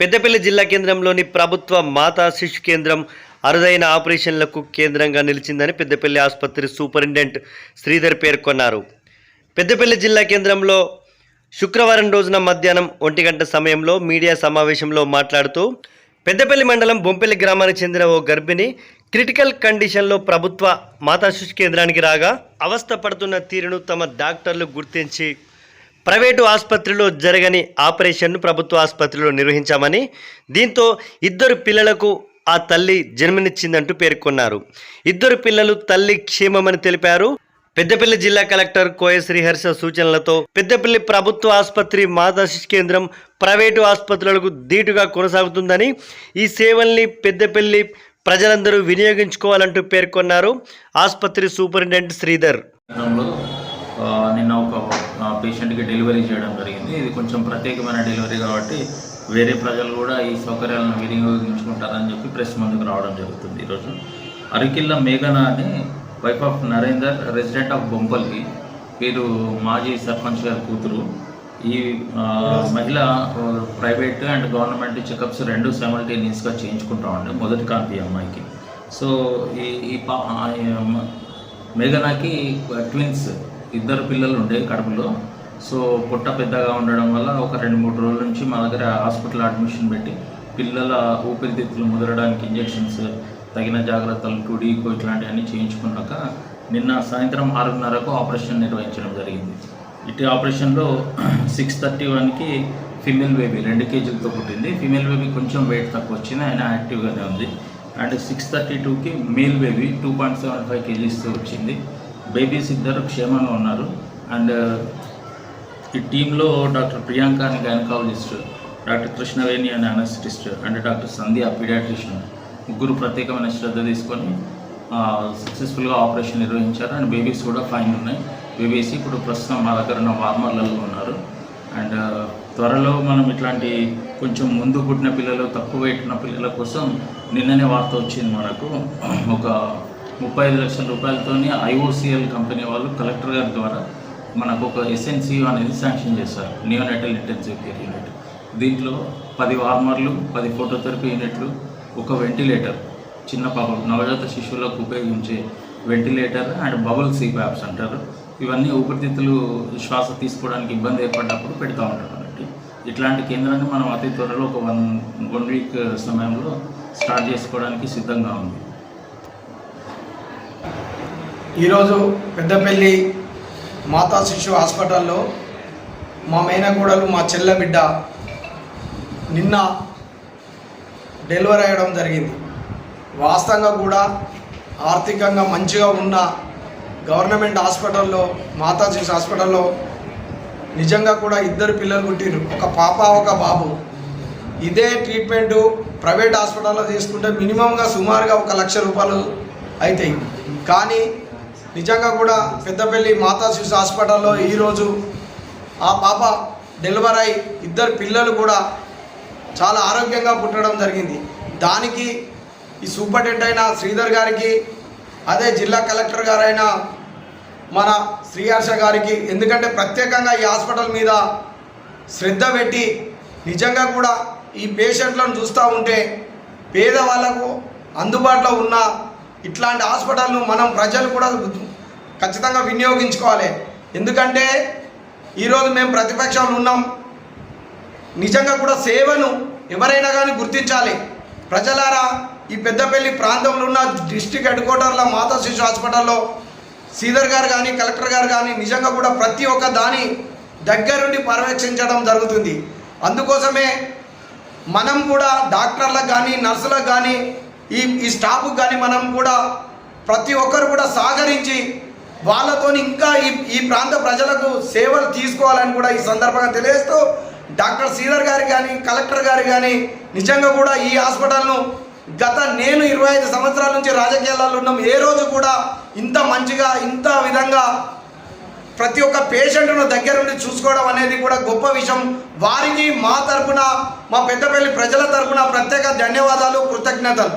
పెద్దపల్లి జిల్లా కేంద్రంలోని ప్రభుత్వ మాతా శిశు కేంద్రం అరుదైన ఆపరేషన్లకు కేంద్రంగా నిలిచిందని పెద్దపల్లి ఆసుపత్రి సూపరింటెండెంట్ శ్రీధర్ పేర్కొన్నారు. పెద్దపల్లి జిల్లా కేంద్రంలో శుక్రవారం రోజున మధ్యాహ్నం ఒంటి గంట సమయంలో మీడియా సమావేశంలో మాట్లాడుతూ పెద్దపల్లి మండలం బొంపల్లి గ్రామానికి చెందిన ఓ గర్భిణి క్రిటికల్ కండిషన్లో ప్రభుత్వ మాతా శిశు కేంద్రానికి రాగా అవస్థ పడుతున్న తీరును తమ డాక్టర్లు గుర్తించి ప్రైవేటు ఆసుపత్రిలో జరగని ఆపరేషన్ను ప్రభుత్వ ఆసుపత్రిలో నిర్వహించామని దీంతో ఇద్దరు పిల్లలకు ఆ తల్లి జన్మనిచ్చిందంటూ పేర్కొన్నారు. ఇద్దరు పిల్లలు తల్లి క్షేమమని తెలిపారు. పెద్దపల్లి జిల్లా కలెక్టర్ కోయ శ్రీహర్ష సూచనలతో పెద్దపల్లి ప్రభుత్వ ఆసుపత్రి మాతా శిశు కేంద్రం ప్రైవేటు ఆసుపత్రులకు ధీటుగా కొనసాగుతుందని ఈ సేవల్ని పెద్దపల్లి ప్రజలందరూ వినియోగించుకోవాలంటూ పేర్కొన్నారు ఆసుపత్రి సూపరింటెండెంట్ శ్రీధర్. నిన్న ఒక పేషెంట్కి డెలివరీ చేయడం జరిగింది. ఇది కొంచెం ప్రత్యేకమైన డెలివరీ కాబట్టి వేరే ప్రజలు కూడా ఈ సౌకర్యాలను వినియోగించుకుంటారని చెప్పి ప్రెస్ ముందుకు రావడం జరుగుతుంది ఈరోజు. అరికిల్ల మేఘన అని wife of Narender resident of Bompalli వీరు మాజీ సర్పంచ్ గారి కూతురు. ఈ మహిళ ప్రైవేట్ అండ్ గవర్నమెంట్ చెకప్స్ రెండు సైమల్టేనియస్గా చేయించుకుంటా ఉండే మొదటి కాంతి అమ్మాయికి. సో ఈ ఈ పా మేఘనాకి ట్విన్స్ ఇద్దరు పిల్లలు ఉండే కడుపులో. సో పొట్ట పెద్దగా ఉండడం వల్ల ఒక రెండు మూడు రోజుల నుంచి మా దగ్గర హాస్పిటల్ అడ్మిషన్ పెట్టి పిల్లల ఊపిరితిత్తులు ముదరడానికి ఇంజెక్షన్స్ తగిన జాగ్రత్తలు టుడీకో ఇట్లాంటివన్నీ చేయించుకున్నాక నిన్న సాయంత్రం ఆరున్నరకు ఆపరేషన్ నిర్వహించడం జరిగింది. ఇటు ఆపరేషన్లో సిక్స్ థర్టీ వన్కి ఫిమేల్ బేబీ రెండు కేజీలతో పుట్టింది. ఫిమేల్ బేబీ కొంచెం వెయిట్ తక్కువ వచ్చింది ఆయన యాక్టివ్గానే ఉంది. అండ్ సిక్స్ థర్టీ టూకి male baby two point seven five కేజీస్తో వచ్చింది. బేబీస్ ఇద్దరు క్షేమంగా ఉన్నారు. అండ్ ఈ టీంలో డాక్టర్ ప్రియాంక అని గైనకాలజిస్ట్ డాక్టర్ కృష్ణవేణి అనే anaesthetist and doctor Sandhya paediatrician ముగ్గురు ప్రత్యేకమైన శ్రద్ధ తీసుకొని సక్సెస్ఫుల్గా ఆపరేషన్ నిర్వహించారు. అండ్ బేబీస్ కూడా ఫైన్ ఉన్నాయి. బేబీస్ ఇప్పుడు ప్రస్తుతం మా దగ్గర ఉన్న వార్మర్లలో ఉన్నారు. అండ్ త్వరలో మనం ఇట్లాంటి కొంచెం ముందు పుట్టిన పిల్లలు తక్కువ పెట్టిన పిల్లల కోసం నిన్ననే వార్త వచ్చింది మనకు. ఒక ముప్పై ఐదు లక్షల రూపాయలతోని ఐఓసిఎల్ కంపెనీ వాళ్ళు కలెక్టర్ గారి ద్వారా మనకు ఒక ఎస్ఎన్సీ అనేది శాంక్షన్ చేశారు. నియోనెటల్ ఇంటెన్సివ్ కేర్ యూనిట్ దీంట్లో పది వార్మర్లు పది ఫోటోథెరపీ యూనిట్లు ఒక వెంటిలేటర్ చిన్న పాప నవజాత శిశువులకు ఉపయోగించే వెంటిలేటర్ అండ్ బబుల్ సీప్యాప్స్ అంటారు. ఇవన్నీ ఊపిరితిత్తులు శ్వాస తీసుకోవడానికి ఇబ్బంది ఏర్పడినప్పుడు పెడతా ఉంటారు కాబట్టి ఇట్లాంటి కేంద్రాన్ని మనం అతి త్వరలో ఒక వన్ వన్ వీక్ సమయంలో స్టార్ట్ చేసుకోవడానికి సిద్ధంగా ఉంది. ఈరోజు పెద్దపల్లి మాతా శిశు హాస్పిటల్లో మా మేనకోడలు మా చెల్ల బిడ్డ నిన్న డెలివరీ అయ్యడం జరిగింది. వాస్తవంగా కూడా ఆర్థికంగా మంచిగా ఉన్న గవర్నమెంట్ హాస్పిటల్లో మాతా శిశు హాస్పిటల్లో నిజంగా కూడా ఇద్దరు పిల్లలు పుట్టిరు ఒక పాప ఒక బాబు. ఇదే ట్రీట్మెంటు ప్రైవేట్ హాస్పిటల్లో తీసుకుంటే మినిమంగా సుమారుగా ఒక లక్ష రూపాయలు అవుతాయి కానీ నిజంగా కూడా పెద్దపల్లి మాతా శిశు హాస్పిటల్లో ఈరోజు ఆ పాప డెలివర్ అయి ఇద్దరు పిల్లలు కూడా చాలా ఆరోగ్యంగా పుట్టడం జరిగింది. దానికి ఈ సూపరింటెండెంట్ అయిన శ్రీధర్ గారికి అదే జిల్లా కలెక్టర్ గారైన మన శ్రీహర్ష గారికి ఎందుకంటే ప్రత్యేకంగా ఈ హాస్పిటల్ మీద శ్రద్ధ పెట్టి నిజంగా కూడా ఈ పేషెంట్లను చూస్తూ ఉంటే పేదవాళ్ళకు అందుబాటులో ఉన్న ఇట్లాంటి హాస్పిటల్ను మనం ప్రజలు కూడా ఖచ్చితంగా వినియోగించుకోవాలి. ఎందుకంటే ఈరోజు మేము ప్రతిపక్షంలో ఉన్నాం. నిజంగా కూడా సేవను ఎవరైనా కానీ గుర్తించాలి. ప్రజలారా ఈ పెద్దపల్లి ప్రాంతంలో ఉన్న డిస్టిక్ హెడ్ క్వార్టర్లో మాతా శిశు హాస్పిటల్లో సీదర్ గారు కానీ కలెక్టర్ గారు కానీ నిజంగా కూడా ప్రతి ఒక్క దాని దగ్గరుండి పర్యవేక్షించడం జరుగుతుంది. అందుకోసమే మనం కూడా డాక్టర్లకు కానీ నర్సులకు కానీ ఈ ఈ స్టాఫ్కి కానీ మనం కూడా ప్రతి ఒక్కరు కూడా సహకరించి వాళ్ళతో ఇంకా ఈ ఈ ప్రాంత ప్రజలకు సేవలు తీసుకోవాలని కూడా ఈ సందర్భంగా తెలియజేస్తూ డాక్టర్ శ్రీధర్ గారు కానీ కలెక్టర్ గారు కానీ నిజంగా కూడా ఈ హాస్పిటల్ను గత నేను ఇరవై ఐదు సంవత్సరాల నుంచి రాజకీయాలలో ఉన్నాం. ఏ రోజు కూడా ఇంత మంచిగా ఇంత విధంగా ప్రతి ఒక్క పేషెంట్ను దగ్గర నుండి చూసుకోవడం అనేది కూడా గొప్ప విషయం. వారికి మా తరపున మా పెద్దపల్లి ప్రజల తరపున ప్రత్యేక ధన్యవాదాలు కృతజ్ఞతలు.